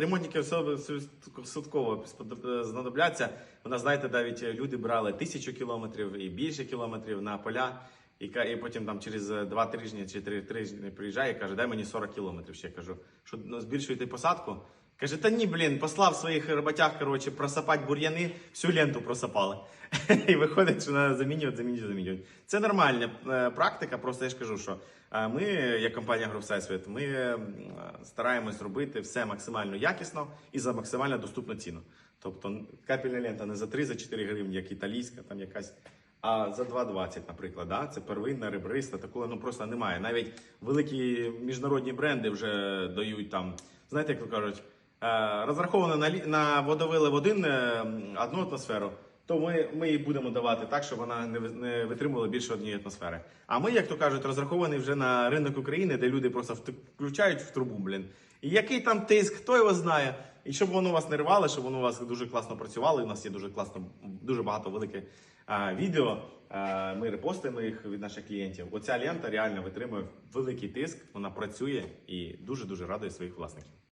Ремонтники особисотково знадобляться. У нас, знаєте, навіть люди брали тисячу кілометрів і більше кілометрів на поля. І, і потім там через е, два тижні чи три тижні приїжджає і каже, дай мені 40 кілометрів. Ще кажу, що ну, збільшуєте посадку. Каже, та ні, блін, послав своїх роботяг, коротше, просапати бур'яни, всю ленту просапали. І виходить, що треба замінювати, замінювати, замінювати. Це нормальна е, практика, просто я ж кажу, що е, ми, як компанія Всесвіт, ми е, стараємось робити все максимально якісно і за максимально доступну ціну. Тобто капельна лента не за 3 за 4 гривні, як італійська, там якась. А за 2,20, наприклад, да? це первинна, ребриста, такого ну просто немає. Навіть великі міжнародні бренди вже дають там, знаєте, як то кажуть, е, розраховано на, на водовилив один е, одну атмосферу, то ми, ми їй будемо давати так, щоб вона не, не витримувала більше однієї атмосфери. А ми, як то кажуть, розраховані вже на ринок України, де люди просто включають в трубу, блін. І який там тиск, хто його знає. І щоб воно вас не рвало, щоб воно у вас дуже класно працювало. І у нас є дуже класно, дуже багато велике а, відео. А, ми репостимо їх від наших клієнтів. Оця лента реально витримує великий тиск, вона працює і дуже дуже радує своїх власників.